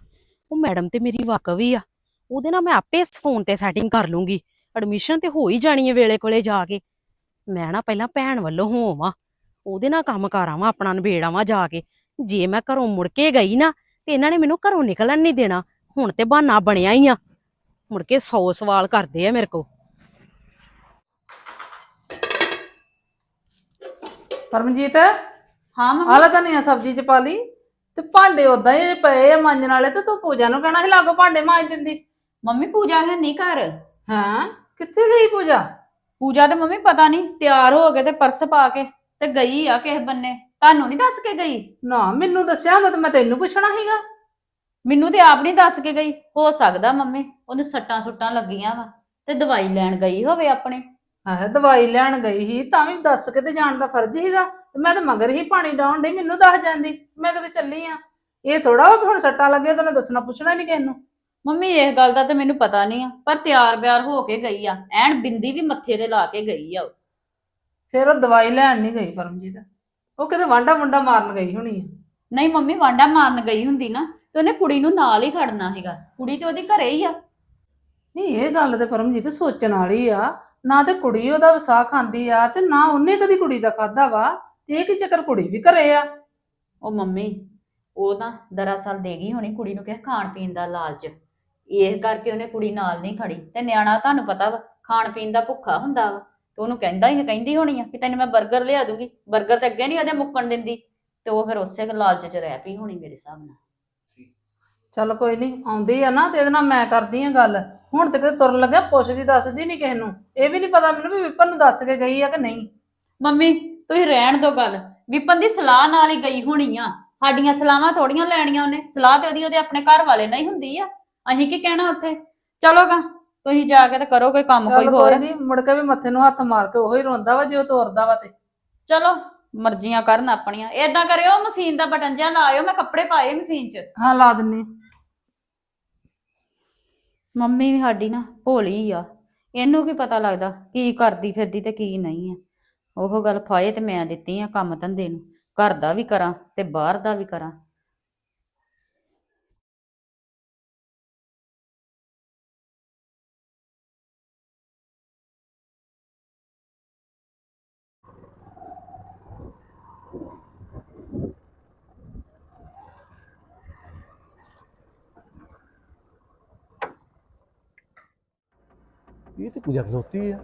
ਉਹ ਮੈਡਮ ਤੇ ਮੇਰੀ ਵਾਕਫ ਹੀ ਆ, ਉਹਦੇ ਨਾਲ ਮੈਂ ਆਪੇ ਇਸ ਫੋਨ ਤੇ ਸੈਟਿੰਗ ਕਰ ਲੂੰਗੀ ਐਡਮਿਸ਼ਨ ਤੇ ਹੋ ਹੀ ਜਾਣੀ ਹੈ ਵੇਲੇ ਕੋਲੇ ਜਾ ਕੇ। ਮੈਂ ਨਾ ਪਹਿਲਾਂ ਭੈਣ ਵੱਲੋਂ ਹੋਵਾਂ, ਉਹਦੇ ਨਾਲ ਕੰਮ ਕਰਾਵਾਂ ਆਪਣਾ ਨਿਬੇੜਾਵਾਂ ਜਾ ਕੇ, ਜੇ ਮੈਂ ਘਰੋਂ ਮੁੜ ਕੇ ਗਈ ਨਾ ਤੇ ਇਹਨਾਂ ਨੇ ਮੈਨੂੰ ਘਰੋਂ ਨਿਕਲਣ ਨਹੀਂ ਦੇਣਾ। ਹੁਣ ਤੇ ਬਹਾਨਾ ਬਣਿਆ ਹੀ ਆ। ਮੁੜ ਕੇ 100 ਸਵਾਲ ਕਰਦੇ ਆ ਮੇਰੇ ਕੋ ਪਰਮਜੀਤ ਹਾਂ ਮੰਮੀ। ਆਲਾ ਤਾਂ ਨਹੀਂ ਸਬਜ਼ੀ ਚ ਪਾ ਲਈ। ਤੇ ਭਾਂਡੇ ਉਦਾਂ ਹੀ ਪਏ ਆ ਮਾਂਜਣ ਵਾਲੇ ਤੇ ਤੂੰ ਪੂਜਾ ਨੂੰ ਕਹਿਣਾ ਸੀ ਲਾਗੋ ਭਾਂਡੇ ਮਾਂਜ ਦਿੰਦੀ। ਮੰਮੀ ਪੂਜਾ ਹੈ ਨਹੀਂ ਘਰ। ਹਾਂ ਕਿੱਥੇ ਗਈ ਪੂਜਾ? ਪੂਜਾ ਤੇ ਮੰਮੀ ਪਤਾ ਨਹੀਂ ਤਿਆਰ ਹੋ ਕੇ ਤੇ ਪਰਸ ਪਾ ਕੇ ਤੇ ਗਈ ਆ ਕਿਸੇ ਬੰਨੇ। ਤੁਹਾਨੂੰ ਨਹੀਂ ਦੱਸ ਕੇ ਗਈ? ਨਾ ਮੈਨੂੰ ਦੱਸਿਆ ਹੁੰਦਾ ਤੇ ਮੈਂ ਤੈਨੂੰ ਪੁੱਛਣਾ ਸੀਗਾ। ਮੈਨੂੰ ਤੇ ਆਪ ਨਹੀਂ ਦੱਸ ਕੇ ਗਈ। ਹੋ ਸਕਦਾ ਮੰਮੀ ਉਹਨੂੰ ਸੱਟਾਂ ਸੁੱਟਾਂ ਲੱਗੀਆਂ ਵਾ ਤੇ ਦਵਾਈ ਲੈਣ ਗਈ ਹੋਵੇ ਆਪਣੇ। ਆਹ ਦਵਾਈ ਲੈਣ ਗਈ ਸੀ ਤਾਂ ਵੀ ਦੱਸ ਕੇ ਤੇ ਜਾਣ ਦਾ ਫਰਜ਼ ਸੀਗਾ। ਤੇ ਮੈਂ ਤਾਂ ਮਗਰ ਹੀ ਪਾਣੀ ਡਾਉਣ ਡਈ ਮੈਨੂੰ ਦੱਸ ਜਾਂਦੀ ਮੈਂ ਕਿਤੇ ਚੱਲੀ ਆ। ਇਹ ਥੋੜਾ ਵਾ ਵੀ ਹੁਣ ਸੱਟਾਂ ਲੱਗੇ ਤਾਂ ਮੈਂ ਦੱਸਣਾ ਪੁੱਛਣਾ ਨਹੀਂ ਕਿਸੇ ਨੂੰ। ਮੰਮੀ ਇਸ ਗੱਲ ਦਾ ਤੇ ਮੈਨੂੰ ਪਤਾ ਨਹੀਂ ਆ ਪਰ ਤਿਆਰ ਬਿਆਰ ਹੋ ਕੇ ਗਈ ਆ। ਐਨ ਬਿੰਦੀ ਵੀ ਮੱਥੇ ਤੇ ਲਾ ਕੇ ਗਈ ਆ ਉਹ। ਫਿਰ ਉਹ ਦਵਾਈ ਲੈਣ ਨਹੀਂ ਗਈ ਪਰਮਜੀਤ। ਉਹ ਕਿਤੇ ਵਾਂਡਾ ਮੁੰਡਾ ਮਾਰਨ ਗਈ ਹੋਣੀ ਆ। ਨਹੀਂ ਮੰਮੀ ਵਾਂਡਾ ਮਾਰਨ ਗਈ ਹੁੰਦੀ ਨਾ ਤੇ ਉਹਨੇ ਕੁੜੀ ਨੂੰ ਨਾਲ ਹੀ ਖੜਨਾ ਹੈਗਾ ਕੁੜੀ ਤੇ ਉਹਦੀ ਘਰੇ ਹੀ ਆ। ਨਹੀਂ ਇਹ ਗੱਲ ਤੇ ਪਰਮਜੀਤ ਸੋਚਣ ਵਾਲੀ ਆ। ਨਾ ਤੇ ਕੁੜੀ ਉਹਦਾ ਵਸਾ ਖਾਂਦੀ ਆ ਤੇ ਨਾ ਉਹਨੇ ਕਦੀ ਕੁੜੀ ਦਾ ਖਾਦਾ ਵਾ ਤੇ ਇਹ ਕੀ ਚੱਕਰ ਕੁੜੀ ਵੀ ਘਰੇ ਆ? ਉਹ ਮੰਮੀ ਉਹ ਨਾ ਦਰਅਸਲ ਦੇ ਗਈ ਹੋਣੀ ਕੁੜੀ ਨੂੰ ਕਿਸੇ ਖਾਣ ਪੀਣ ਦਾ ਲਾਲਚ। ਇਹ ਕਰਕੇ ਉਹਨੇ ਕੁੜੀ ਨਾਲ ਨਹੀਂ ਖੜੀ ਤੇ ਨਿਆਣਾ ਤੁਹਾਨੂੰ ਪਤਾ ਵਾ ਖਾਣ ਪੀਣ ਦਾ ਭੁੱਖਾ ਹੁੰਦਾ ਵਾ। ਤੇ ਉਹਨੂੰ ਕਹਿੰਦਾ ਹੀ ਕਹਿੰਦੀ ਹੋਣੀ ਆ ਕਿ ਤੈਨੂੰ ਮੈਂ 버ਗਰ ਲਿਆ ਦੂੰਗੀ। 버ਗਰ ਤੇ ਅੱਗੇ ਨਹੀਂ ਉਹਦੇ ਮੁੱਕਣ ਦਿੰਦੀ। ਤੇ ਉਹ ਫਿਰ ਉਸੇ ਲਾਲਚ 'ਚ ਰਹਿ ਪਈ ਹੋਣੀ ਮੇਰੇ ਹਿਸਾਬ ਨਾਲ। ਚੱਲ ਕੋਈ ਨਹੀਂ ਆਉਂਦੀ ਆ ਨਾ ਤੇ ਇਹਦੇ ਨਾਲ ਮੈਂ ਕਰਦੀ ਆ ਗੱਲ। ਹੁਣ ਤੇ ਕਿਤੇ ਤੁਰਨ ਲੱਗਿਆ ਪੁੱਛਦੀ ਦੱਸਦੀ ਨਹੀਂ ਕਿਸੇ ਨੂੰ। ਇਹ ਵੀ ਨਹੀਂ ਪਤਾ ਮੈਨੂੰ ਵੀ ਵਿਪਨ ਨੂੰ ਦੱਸ ਕੇ ਗਈ ਆ ਕਿ ਨਹੀਂ। ਮੰਮੀ ਤੁਸੀਂ ਰਹਿਣ ਦੋ ਗੱਲ। ਵਿਪਨ ਦੀ ਸਲਾਹ ਨਾਲ ਹੀ ਗਈ ਹੋਣੀ ਆ। ਸਾਡੀਆਂ ਸਲਾਹਾਂ ਥੋੜੀਆਂ ਲੈਣੀਆਂ ਉਹਨੇ। ਸਲਾਹ ਤੇ ਉਹਦੀ ਉਹਦੇ ਆਪਣੇ ਘਰ ਵਾਲੇ ਨਾਲ ਹੀ ਹੁੰਦੀ ਆ। ਅਸੀਂ ਕੀ ਕਹਿਣਾ ਉੱਥੇ? ਚਲੋਗਾ ਤੁਸੀਂ ਜਾ ਕੇ ਤੇ ਕਰੋ ਕੋਈ ਕੰਮ ਕੋਈ ਹੋਰ। ਨਹੀਂ ਮੁੜ ਕੇ ਵੀ ਮੱਥੇ ਨੂੰ ਹੱਥ ਮਾਰ ਕੇ ਉਹੀ ਰੋਂਦਾ ਵਾ ਜੇ ਉਹ ਤੋਰਦਾ ਵਾ ਤੇ। ਚਲੋ ਮਰਜ਼ੀਆਂ ਕਰਨ ਆਪਣੀਆਂ। ਏਦਾਂ ਕਰਿਓ ਮਸ਼ੀਨ ਦਾ ਬਟਨ ਜਿਹਾ ਲਾਇਓ ਮੈਂ ਕੱਪੜੇ ਪਾਏ ਮਸ਼ੀਨ 'ਚ। ਹਾਂ ਲਾ ਦਿੰਨੀ ਮੰਮੀ ਵੀ ਸਾਡੀ ਨਾ ਭੋਲੀ ਆ। ਇਹਨੂੰ ਕੀ ਪਤਾ ਲੱਗਦਾ ਕੀ ਕਰਦੀ ਫਿਰਦੀ ਤੇ ਕੀ ਨਹੀਂ ਆ। ਉਹ ਗੱਲ ਫਾਏ ਤੇ ਮੈਂ ਦਿੱਤੀ ਆ ਕੰਮ ਧੰਦੇ ਨੂੰ। ਘਰ ਦਾ ਵੀ ਕਰਾਂ ਤੇ ਬਾਹਰ ਦਾ ਵੀ ਕਰਾਂ। ਇਹ ਤੇ ਪੂਜਾ ਖਲੋਤੀ ਆ।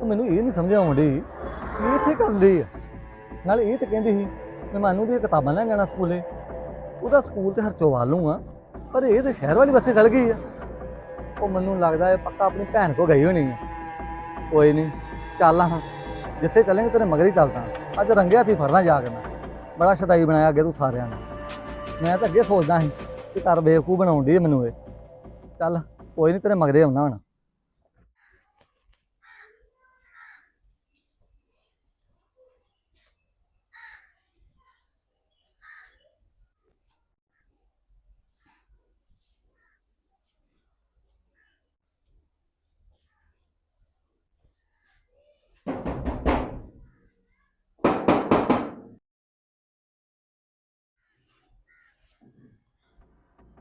ਉਹ ਮੈਨੂੰ ਇਹ ਨਹੀਂ ਸਮਝ ਆਉਂਦੀ ਇਹ ਇੱਥੇ ਕਰਦੀ ਆ। ਨਾਲ ਇਹ ਤੇ ਕਹਿੰਦੀ ਸੀ, ਮੈਂ ਮਾਨੂ ਦੀਆਂ ਕਿਤਾਬਾਂ ਲੈਣ ਜਾਣਾ ਸਕੂਲੇ। ਉਹਦਾ ਸਕੂਲ ਤੇ ਹਰਚੋਵਾਲ ਨੂੰ ਆ, ਪਰ ਇਹ ਤੇ ਸ਼ਹਿਰ ਵਾਲੀ ਬੱਸੇ ਚੜ ਗਈ ਆ। ਉਹ ਮੈਨੂੰ ਲੱਗਦਾ ਇਹ ਪੱਕਾ ਆਪਣੀ ਭੈਣ ਕੋ ਗਈ ਹੋਣੀ ਆ। ਕੋਈ ਨਹੀਂ, ਚੱਲ ਹਾਂ, ਜਿੱਥੇ ਚੱਲੇਂਗੇ ਤੇਰੇ ਮਗਰ ਹੀ ਚੱਲਦਾ। ਅੱਜ ਰੰਗੇ ਹੱਥੀ ਫੜਨਾ ਜਾ ਕੇ ਮੈਂ। ਬੜਾ ਸ਼ਦਾਈ ਬਣਾਇਆ ਅੱਗੇ ਤੂੰ ਸਾਰਿਆਂ ਨੂੰ। ਮੈਂ ਤਾਂ ਅੱਗੇ ਸੋਚਦਾ ਸੀ ਕਿ ਘਰ ਬੇਵਕੂ ਬਣਾਉਣ ਦੀ ਮੈਨੂੰ ਇਹ। ਚੱਲ, ਕੋਈ ਨਹੀਂ, ਤੇਰੇ ਮਗਰੇ ਆਉਣਾ ਹੁਣ।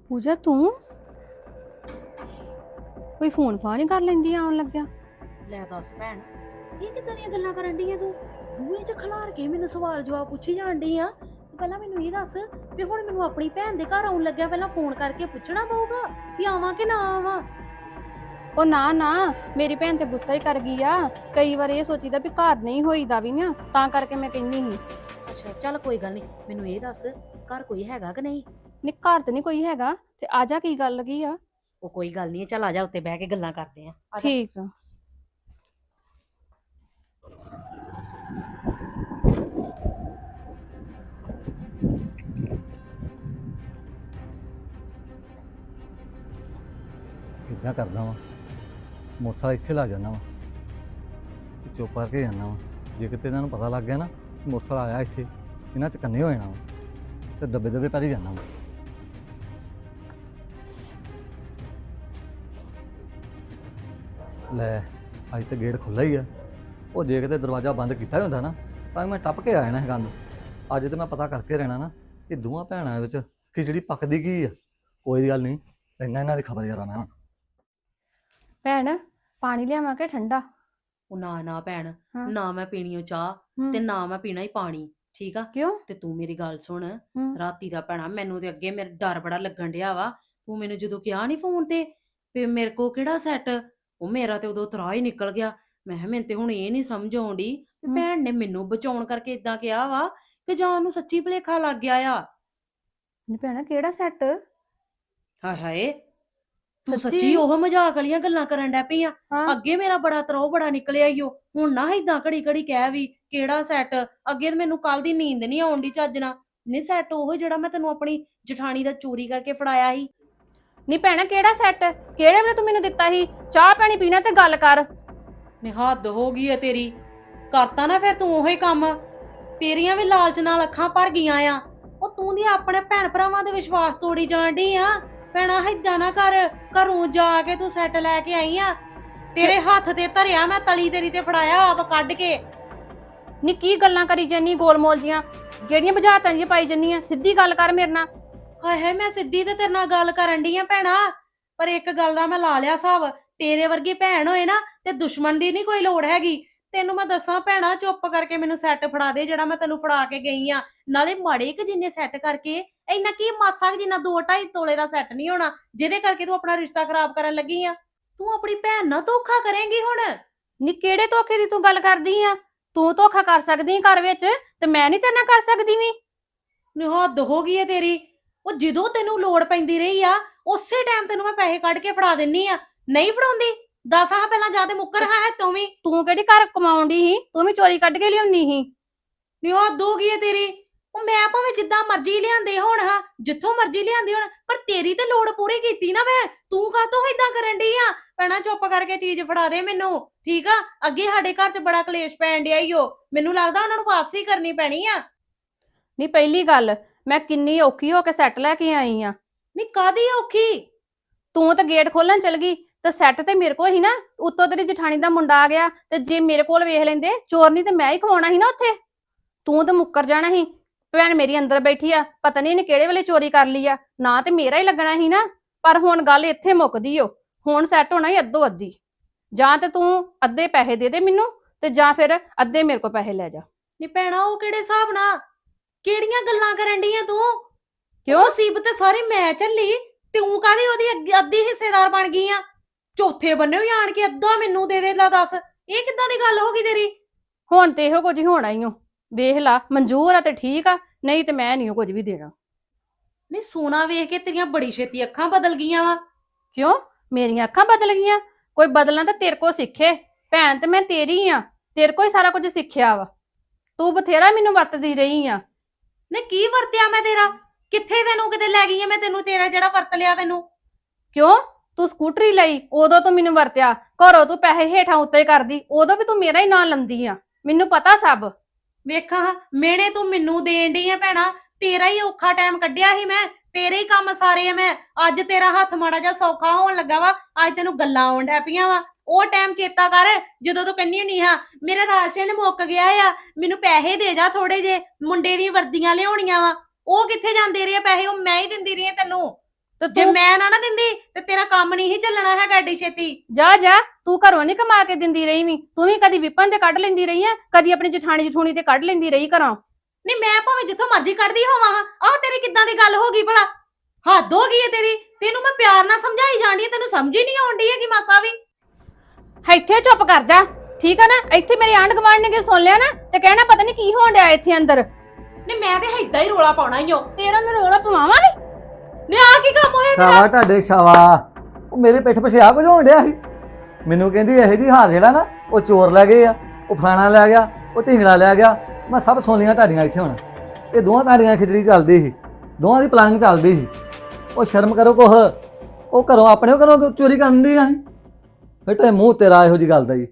ਪੂਜਾ ਤੂੰ? ਕੋਈ ਫੋਨ ਫਾਨ ਹੀ ਕਰ ਲੈਂਦੀ ਆ ਆਉਣ ਲੱਗਿਆ? ਲੈ ਦੱਸ ਭੈਣ ਇਹ ਕਿੱਦਾਂ ਦੀਆਂ ਗੱਲਾਂ ਕਰਨ ਢੀ ਆ ਤੂੰ? ਬੂਹੇ 'ਚ ਖਲਾਰ ਕੇ ਮੈਨੂੰ ਸਵਾਲ ਜਵਾਬ ਪੁੱਛੀ ਜਾਣ ਢੀ ਆ। ਪਹਿਲਾਂ ਮੈਨੂੰ ਇਹ ਦੱਸ ਵੀ ਹੁਣ ਮੈਨੂੰ ਆਪਣੀ ਭੈਣ ਦੇ ਘਰ ਆਉਣ ਲੱਗਿਆ ਪਹਿਲਾਂ ਫੋਨ ਕਰਕੇ ਪੁੱਛਣਾ ਪਊਗਾ ਵੀ ਆਵਾਂ ਕਿ ਨਾ ਆਵਾਂ? ਉਹ ਨਾ ਨਾ ਮੇਰੀ ਭੈਣ ਤੇ ਗੁੱਸਾ ਹੀ ਕਰ ਗਈ ਆ। ਕਈ ਵਾਰ ਇਹ ਸੋਚੀਦਾ ਵੀ ਘਰ ਨਹੀਂ ਹੋਈਦਾ ਵੀ ਨਾ ਤਾਂ ਕਰਕੇ ਮੈਂ ਕਹਿੰਦੀ ਸੀ। ਅੱਛਾ ਚੱਲ ਕੋਈ ਗੱਲ ਨਹੀਂ ਮੈਨੂੰ ਇਹ ਦੱਸ ਘਰ ਕੋਈ ਹੈਗਾ ਕਿ ਨਹੀਂ? ਨੀ ਘਰ ਤੇ ਨਹੀਂ ਕੋਈ ਹੈਗਾ ਤੇ ਆ ਜਾ ਕੀ ਗੱਲ ਲੱਗੀ ਆ? ਉਹ ਕੋਈ ਗੱਲ ਨਹੀਂ ਚੱਲ ਆ ਜਾ ਉੱਤੇ ਬਹਿ ਕੇ ਗੱਲਾਂ ਕਰਦੇ ਆ। ਆ ਜਾ। ਠੀਕ ਆ। ਇਦਾਂ ਕਰਦਾ ਵਾਂ? ਮੋਟਰਸਾਈਕਲ ਇੱਥੇ ਲਾ ਜਾਂਦਾ ਵਾਂ। ਤੇ ਚੁੱਪ ਕਰਕੇ ਜਾਂਦਾ ਵਾਂ। ਜੇ ਕਿਤੇ ਇਹਨਾਂ ਨੂੰ ਪਤਾ ਲੱਗ ਗਿਆ ਨਾ ਕਿ ਮੋਟਰਸਾਈਕਲ ਆਇਆ ਇੱਥੇ ਇਹਨਾਂ ਚ ਕੰਨੇ ਹੋ ਜਾਣਾ ਵਾ। ਤੇ ਦੱਬੇ ਦੱਬੇ ਪੈਰੀ ਜਾਂਦਾ ਵਾਂ। ਲੈ ਅੱਜ ਤੇ ਗੇਟ ਖੁੱਲਾ ਹੀ ਆ। ਉਹ ਜੇ ਕਿਤੇ ਦਰਵਾਜ਼ਾ ਬੰਦ ਕੀਤਾ ਹੀ ਹੁੰਦਾ ਨਾ ਤਾਂ ਮੈਂ ਟੱਪ ਕੇ ਆ ਜਾਣਾ ਇਹ ਗੰਦ ਅੱਜ ਤੇ ਮੈਂ ਪਤਾ ਕਰਕੇ ਰਹਿਣਾ ਨਾ ਇਹ ਦੋਵਾਂ ਭੈਣਾਂ ਵਿੱਚ ਖਿਚੜੀ ਪੱਕਦੀ ਕੀ ਆ। ਕੋਈ ਗੱਲ ਨਹੀਂ ਲੈਣਾ ਇਹਨਾਂ ਦੀ ਖਬਰ ਯਾਰ ਮੈਂ ਭੈਣ ਪਾਣੀ ਲਿਆਵਾਂ ਕਿ ਠੰਡਾ? ਉਹ ਨਾ ਨਾ ਭੈਣ ਹਾਂ। ਨਾ ਮੈਂ ਪੀਣੀ ਓ ਚਾਹ ਤੇ ਨਾ ਮੈਂ ਪੀਣਾ ਹੀ ਪਾਣੀ ਠੀਕ ਆ? ਕਿਉਂ? ਤੇ ਤੂੰ ਮੇਰੀ ਗੱਲ ਸੁਣ। ਰਾਤੀ ਦਾ ਭੈਣਾ ਮੈਨੂੰ ਤੇ ਅੱਗੇ ਮੇਰੇ ਡਰ ਬੜਾ ਲੱਗਣ ਡਿਆ ਵਾ। ਤੂੰ ਮੈਨੂੰ ਜਦੋਂ ਕਿਹਾ ਨਹੀਂ ਫੋਨ ਤੇ ਵੀ ਮੇਰੇ ਕੋ ਕਿਹੜਾ ਸੈੱਟ ਉਹ ਮੇਰਾ ਤੇ ਉਦੋਂ ਤਰਾ ਹੀ ਨਿਕਲ ਗਿਆ। ਮੈਂ ਕਿਹਾ ਮੈਨੂੰ ਤੇ ਹੁਣ ਇਹ ਨਹੀਂ ਸਮਝ ਆਉਂਦੀ ਹਮ। ਭੈਣ ਨੇ ਮੈਨੂੰ ਬਚਾਉਣ ਕਰਕੇ ਇਦਾਂ ਕਿਹਾ ਵਾ ਕਿ ਜਾਂ ਉਹਨੂੰ ਸੱਚੀ ਭੁਲੇਖਾ ਲੱਗ ਗਿਆ ਆ। ਨੀ ਭੈਣਾ ਕਿਹੜਾ ਸੈੱਟ? ਹਾਏ ਹਾਏ ਤੂੰ ਸੱਚੀ? ਸੱਚੀ ਉਹ ਮਜ਼ਾਕ ਵਾਲੀਆਂ ਗੱਲਾਂ ਕਰਨ ਡੈ ਪਈ ਆ। ਹਾਂ। ਅੱਗੇ ਮੇਰਾ ਬੜਾ ਤਰੋ ਬੜਾ ਨਿਕਲਿਆ ਈਓ ਹੁਣ ਨਾ ਇਦਾਂ ਘੜੀ ਘੜੀ ਕਹਿ ਵੀ ਕਿਹੜਾ ਸੈੱਟ? ਅੱਗੇ ਤੇ ਮੈਨੂੰ ਕੱਲ ਦੀ ਨੀਂਦ ਨਹੀਂ ਆਉਂਦੀ ਚੱਜ ਨਾਲ। ਨਹੀਂ ਸੈੱਟ ਉਹ ਜਿਹੜਾ ਮੈਂ ਤੈਨੂੰ ਆਪਣੀ ਜਠਾਣੀ ਦਾ ਚੋਰੀ ਕਰਕੇ ਫੜਾਇਆ ਸੀ। ਨੀ ਭੈਣਾ ਕਿਹੜਾ ਸੈੱਟ ਕਿਹੜੇ ਵੇਲੇ ਤੂੰ ਮੈਨੂੰ ਦਿੱਤਾ ਸੀ? ਚਾਹ ਪਾਣੀ ਪੀਣਾ ਤੇ ਗੱਲ ਕਰ। ਨੀ ਹੱਦ ਹੋ ਗਈ ਏ ਤੇਰੀ। ਕਰਤਾ ਨਾ ਫਿਰ ਤੂੰ ਉਹੀ ਕੰਮ। ਤੇਰੀਆਂ ਵੀ ਲਾਲਚ ਨਾਲ ਅੱਖਾਂ ਭਰ ਗਈਆਂ ਆ। ਉਹ ਤੂੰ ਦੀ ਆਪਣੇ ਭੈਣ ਭਰਾਵਾਂ ਦੇ ਵਿਸ਼ਵਾਸ ਤੋੜੀ ਜਾਣ ਡਈ ਆ। ਭੈਣਾ ਏਦਾਂ ਨਾ ਕਰ। ਘਰੋਂ ਜਾ ਕੇ ਤੂੰ ਸੈੱਟ ਲੈ ਕੇ ਆਈ ਆ। ਤੇਰੇ ਹੱਥ ਤੇ ਧਰਿਆ ਮੈਂ ਤਲੀ ਤੇਰੀ ਤੇ ਫੜਾਇਆ ਆਪ ਕੱਢ ਕੇ। ਨੀ ਕੀ ਗੱਲਾਂ ਕਰੀ ਜੰਨੀ ਗੋਲਮੋਲ ਜੀਆਂ? ਜਿਹੜੀਆਂ ਬੁਝਾਰਤਾਂ ਜੀਆਂ ਪਾਈ ਜੰਨੀਆਂ ਸਿੱਧੀ ਗੱਲ ਕਰ ਮੇਰੇ ਨਾਲ। ਹਾਏ ਹਾਏ ਮੈਂ ਸਿੱਧੀ ਤੇ ਤੇਰੇ ਨਾਲ ਗੱਲ ਕਰਨ ਡਈ ਆ ਭੈਣਾ ਪਰ ਇੱਕ ਗੱਲ ਦਾ ਮੈਂ ਲਾ ਲਿਆ ਹਿਸਾਬ ਤੇਰੇ ਵਰਗੀ ਭੈਣ ਹੋਏ ਨਾ ਤੇ ਦੁਸ਼ਮਣ ਦੀ ਨਹੀਂ ਕੋਈ ਲੋੜ ਹੈਗੀ। ਤੈਨੂੰ ਮੈਂ ਦੱਸਾਂ ਭੈਣਾ ਚੁੱਪ ਕਰਕੇ ਮੈਨੂੰ ਸੈੱਟ ਫੜਾ ਦੇ ਜਿਹੜਾ ਮੈਂ ਤੈਨੂੰ ਫੜਾ ਕੇ ਗਈ ਆ। ਨਾਲੇ ਮਾੜੇ ਕਿ ਜਿੰਨੇ ਸੈੱਟ ਕਰਕੇ ਇੰਨਾ ਕੀ ਮਾਸਾ ਕੁ ਜਿੰਨਾ 2.5 ਤੋਲੇ ਦਾ ਸੈੱਟ ਨਹੀਂ ਹੋਣਾ ਜਿਹਦੇ ਕਰਕੇ ਤੂੰ ਆਪਣਾ ਰਿਸ਼ਤਾ ਖਰਾਬ ਕਰਨ ਲੱਗੀ ਆ। ਤੂੰ ਆਪਣੀ ਭੈਣ ਨਾਲ ਧੋਖਾ ਕਰੇਂਗੀ ਹੁਣ। ਨੀ ਕਿਹੜੇ ਧੋਖੇ ਦੀ ਤੂੰ ਗੱਲ ਕਰਦੀ ਆ? ਤੂੰ ਧੋਖਾ ਕਰ ਸਕਦੀ ਆਂ ਘਰ ਵਿੱਚ ਤੇ ਮੈਂ ਨਹੀਂ ਤੇਰੇ ਨਾਲ ਕਰ ਸਕਦੀ ਵੀ। ਨੀ ਹੱਦ ਹੋ ਗਈ ਏ ਤੇਰੀ। ਉਹ ਜਦੋਂ ਤੈਨੂੰ ਲੋੜ ਪੈਂਦੀ ਰਹੀ ਆ ਉਸੇ ਟਾਈਮ ਤੈਨੂੰ ਮੈਂ ਪੈਸੇ ਕੱਢ ਕੇ ਫੜਾ ਦਿੰਨੀ ਆ। ਨਹੀਂ ਫੜਾਉਂਦੀ? ਦੱਸ ਹਾਂ ਪਹਿਲਾਂ ਜਾ ਤੇ ਮੁੱਕਰ ਹਾਂ ਹੈ ਤੂੰ ਵੀ। ਤੂੰ ਕਿਹੜੀ ਘਰ ਕਮਾਉਂਦੀ ਸੀ? ਤੂੰ ਵੀ ਚੋਰੀ ਕੱਢ ਕੇ ਲਿਆਉਣੀ ਸੀ। ਨੀ ਹੱਦ ਹੋ ਗਈ ਏ ਤੇਰੀ। ਉਹ ਮੈਂ ਭਾਵੇਂ ਜਿੱਦਾਂ ਮਰਜ਼ੀ ਲਿਆਂਦੇ ਹੋਣ ਹਾਂ ਜਿੱਥੋਂ ਮਰਜ਼ੀ ਲਿਆਂਦੇ ਹੋਣ ਪਰ ਤੇਰੀ ਤੇ ਲੋੜ ਪੂਰੀ ਕੀਤੀ ਨਾ ਮੈਂ। ਤੂੰ ਕਾਹਤੋਂ ਇਦਾਂ ਕਰਨ ਡਈ ਆ? ਭੈਣਾ ਚੁੱਪ ਕਰਕੇ ਚੀਜ਼ ਫੜਾ ਦੇ ਮੈਨੂੰ ਠੀਕ ਆ? ਅੱਗੇ ਸਾਡੇ ਘਰ 'ਚ ਬੜਾ ਕਲੇਸ਼ ਪੈਣ ਡਿਆ ਓ। ਮੈਨੂੰ ਲੱਗਦਾ ਉਹਨਾਂ ਨੂੰ ਵਾਪਸੀ ਕਰਨੀ ਪੈਣੀ ਆ। ਨੀ ਪਹਿਲੀ ਗੱਲ ਮੈਂ ਕਿੰਨੀ ਔਖੀ ਹੋ ਕੇ ਸੈੱਟ ਲੈ ਕੇ ਆਈ ਆ। ਨੀ ਕਾਦੀ ਔਖੀ? ਤੂੰ ਤਾਂ ਗੇਟ ਖੋਲਣ ਚਲ ਗਈ ਤੇ ਸੈੱਟ ਤੇ ਮੇਰੇ ਕੋਲ ਹੀ ਨਾ ਉੱਤੋਂ ਤੇਰੀ ਜਠਾਣੀ ਦਾ ਮੁੰਡਾ ਆ ਗਿਆ ਤੇ ਜੇ ਮੇਰੇ ਕੋਲ ਵੇਖ ਲੈਂਦੇ ਚੋਰ ਨਹੀਂ ਤੇ ਮੈਂ ਹੀ ਖਵਾਉਣਾ ਸੀ ਨਾ ਉੱਥੇ। ਤੂੰ ਤਾਂ ਮੁੱਕਰ ਜਾਣਾ ਸੀ। ਭੈਣ ਮੇਰੀ ਅੰਦਰ ਬੈਠੀ ਆ ਪਤਾ ਨਹੀਂ ਇਹਨੇ ਕਿਹੜੇ ਵੇਲੇ ਚੋਰੀ ਕਰ ਲਈ ਆ ਨਾ ਤੇ ਮੇਰਾ ਹੀ ਲੱਗਣਾ ਸੀ ਨਾ ਪਰ ਹੁਣ ਗੱਲ ਇੱਥੇ ਮੁੱਕਦੀ ਓ ਹੁਣ ਸੈੱਟ ਹੋਣਾ ਹੀ ਅੱਧੋ ਅੱਧੀ। ਜਾਂ ਤੇ ਤੂੰ ਅੱਧੇ ਪੈਸੇ ਦੇ ਦੇ ਮੈਨੂੰ ਤੇ ਜਾਂ ਫਿਰ ਅੱਧੇ ਮੇਰੇ ਕੋਲ ਪੈਸੇ ਲੈ ਜਾ। ਨੀ ਭੈਣਾ ਉਹ ਕਿਹੜੇ ਹਿਸਾਬ ਨਾਲ? ਕਿਹੜੀਆਂ ਗੱਲਾਂ ਕਰਨ ਡੀਆਂ ਤੂੰ? ਕਿਉਂ? ਮੁਸੀਬਤ ਤੇ ਸਾਰੀ ਮੈਂ ਝੱਲੀ ਤੂੰ ਕਾਦੀ ਉਹਦੀ ਅੱਗੇ- ਅੱਧੀ ਹਿੱਸੇਦਾਰ ਬਣ ਗਈ ਆ? ਚੌਥੇ ਬੰਨੇ ਵੀ ਆਣ ਕੇ ਅੱਧਾ ਮੈਨੂੰ ਦੇ ਦੇ ਲਾ ਦੱਸ। ਇਹ ਕਿੱਦਾਂ ਦੀ ਗੱਲ ਹੋ ਗਈ ਤੇਰੀ? ਹੁਣ ਤੇ ਇਹੋ ਕੁਝ ਹੋਣਾ ਹੀ ਓ। ਵੇਖ ਲਾ ਮਨਜ਼ੂਰ ਆ ਤੇ ਠੀਕ ਆ ਨਹੀਂ ਤੇ ਮੈਂ ਨਹੀਂ ਕੁਝ ਵੀ ਦੇਣਾ। ਨਹੀਂ ਸੋਨਾ ਵੇਖ ਕੇ ਤੇਰੀਆਂ ਬੜੀ ਛੇਤੀ ਅੱਖਾਂ ਬਦਲ ਗਈਆਂ ਵਾ। ਕਿਉਂ? ਮੇਰੀਆਂ ਅੱਖਾਂ ਬਦਲ ਗਈਆਂ? ਕੋਈ ਬਦਲਣਾ ਤਾਂ ਤੇਰੇ ਕੋ ਸਿੱਖੇ। ਭੈਣ ਤੇ ਮੈਂ ਤੇਰੀ ਆ ਤੇਰੇ ਕੋ ਹੀ ਸਾਰਾ ਕੁਝ ਸਿੱਖਿਆ ਵਾ। ਤੂੰ ਬਥੇਰਾ ਮੈਨੂੰ ਵਰਤਦੀ ਰਹੀ ਆ। ਨੇ ਕੀ ਵਰਤਿਆ ਮੈਂ ਤੇਰਾ? ਕਿੱਥੇ ਤੈਨੂੰ ਕਿਤੇ ਲੈ ਗਈ ਆ? ਮੈਂ ਤੈਨੂੰ ਤੇਰਾ ਜਿਹੜਾ ਵਰਤ ਲਿਆ ਤੈਨੂੰ। ਕਿਉਂ? ਤੂੰ ਸਕੂਟਰੀ ਲਈ ਉਦੋਂ ਤੂੰ ਮੈਨੂੰ ਵਰਤਿਆ। ਘਰੋਂ ਤੂੰ ਪੈਸੇ ਹੇਠਾਂ ਉੱਤੇ ਕਰਦੀ ਉਦੋਂ ਵੀ ਤੂੰ ਮੇਰਾ ਹੀ ਨਾਂ ਲੰਦੀ ਆ। ਮੈਨੂੰ ਪਤਾ ਸਭ। ਵੇਖਾਂ ਹਾਂ, ਮਿਹਣੇ ਤੂੰ ਮੈਨੂੰ ਦੇਣ ਡਈ ਆ ਭੈਣਾ। ਤੇਰਾ ਹੀ ਔਖਾ ਟਾਈਮ ਕੱਢਿਆ ਸੀ ਮੈਂ। ਤੇਰੇ ਹੀ ਕੰਮ ਸਾਰੇ ਆ ਮੈਂ। ਅੱਜ ਤੇਰਾ ਹੱਥ ਮਾੜਾ ਜਿਹਾ ਸੌਖਾ ਹੋਣ ਲੱਗਾ ਵਾ। ਅੱਜ ਤੈਨੂੰ ਗੱਲਾਂ ਆਉਣ ਡੈ ਪਈਆਂ ਵਾ। ਉਹ ਟਾਈਮ ਚੇਤਾ ਕਰ ਜਦੋਂ ਤੂੰ ਕੰਨੀ ਹੁੰਨੀ ਹਾਂ ਮੇਰਾ ਰਾਸ਼ਨ ਮੁੱਕ ਗਿਆ ਆ ਮੈਨੂੰ ਪੈਸੇ ਦੇ ਜਾ ਥੋੜੇ ਜੇ ਮੁੰਡੇ ਦੀਆਂ ਵਰਦੀਆਂ ਲਿਆਉਣੀਆਂ ਵਾ ਉਹ ਕਿੱਥੇ ਜਾਂਦੇ ਰਹੇ ਆ ਪੈਸੇ ਉਹ ਮੈਂ ਹੀ ਦਿੰਦੀ ਰਹੀ ਆ ਤੈਨੂੰ। ਤੇ ਜੇ ਤੂੰ ਮੈਂ ਨਾ ਨਾ ਦਿੰਦੀ ਤੇ ਤੇਰਾ ਕੰਮ ਨਹੀਂ ਹੀ ਚੱਲਣਾ ਹੈਗਾ ਏਡੀ ਛੇਤੀ। ਜਾ ਜਾ ਤੂੰ ਘਰੋਂ ਨਹੀਂ ਕਮਾ ਕੇ ਦਿੰਦੀ ਰਹੀ ਵੀ ਤੂੰ ਵੀ ਕਦੀ ਵਿਪਨ ਤੇ ਕੱਢ ਲੈਂਦੀ ਰਹੀ ਆ ਕਦੀ ਆਪਣੀ ਜਠਾਣੀ ਜਠੂਣੀ ਤੇ ਕੱਢ ਲੈਂਦੀ ਰਹੀ ਘਰੋਂ। ਨਹੀਂ ਮੈਂ ਭਾਵੇਂ ਜਿੱਥੋਂ ਮਰਜ਼ੀ ਕੱਢਦੀ ਹੋਵਾਂ ਆਹ ਤੇਰੀ ਕਿੱਦਾਂ ਦੀ ਗੱਲ ਹੋ ਗਈ ਭਲਾ? ਹੱਦ ਹੋ ਗਈ ਹੈ ਤੇਰੀ ਤੈਨੂੰ ਮੈਂ ਪਿਆਰ ਨਾਲ ਸਮਝਾਈ ਹਾਂ ਤੈਨੂੰ ਸਮਝ ਹੀ ਨਹੀਂ ਆਉਂਦੀ ਹੈਗੀ ਮਾਸਾ ਵੀ। ਇੱਥੇ ਚੁੱਪ ਕਰ ਜਾ। ਠੀਕ ਆ ਨਾ? ਇੱਥੇ ਮੇਰੇ ਆਂਢ ਗੁਆਂਢ ਨੇ ਕਿ ਸੁਣ ਲਿਆ ਨਾ? ਤੇ ਕਹਿਣਾ ਪਤਾ ਨਹੀਂ ਕੀ ਹੋਣ ਡਿਆ ਇੱਥੇ ਅੰਦਰ। ਨਹੀਂ ਮੈਂ ਤੇ ਏਦਾਂ ਹੀ ਰੋਲਾ ਪਾਉਣਾ ਹੀ ਓ। ਤੇਰਾ ਮੈਂ ਰੋਲਾ ਪਵਾਵਾਂ ਨੀ? ਨੇ ਆ ਕੀ ਕੰਮ ਹੋਇਆ ਤੇਰਾ? ਸ਼ਾਵਾ ਤੁਹਾਡੇ ਸ਼ਾਵਾ ਉਹ ਮੇਰੇ ਪਿੱਠ ਪਿਛੇ ਆ ਕੁਝ ਹੋਣ ਡਿਆ ਸੀ? ਮੈਨੂੰ ਕਹਿੰਦੀ ਇਹ ਜੀ ਹਾਰ ਜਿਹੜਾ ਨਾ ਉਹ ਚੋਰ ਲੈ ਗਏ ਆ ਉਹ ਫਲਾਣਾ ਲੈ ਗਿਆ ਉਹ ਢਿੰਗੜਾ ਲੈ ਗਿਆ। ਮੈਂ ਸਭ ਸੁਣ ਲਈਆਂ ਤੁਹਾਡੀਆਂ ਇੱਥੇ ਹੁਣ। ਇਹ ਦੋਵਾਂ ਤੁਹਾਡੀਆਂ ਖਿਚੜੀ ਚੱਲਦੀ ਸੀ। ਦੋਵਾਂ ਦੀ ਪਲਾਨਿੰਗ ਚੱਲਦੀ ਸੀ। ਉਹ ਸ਼ਰਮ ਕਰੋ ਕੋਹ ਉਹ ਘਰੋਂ ਆਪਣੇ ਘਰੋਂ ਚੋਰੀ ਕਰਨ ਦੀ ਆ ਫਿਰ ਤੇ ਮੂੰਹ ਤੇਰਾ ਇਹੋ ਜੀ ਗੱਲ ਦਾ ਜੀ।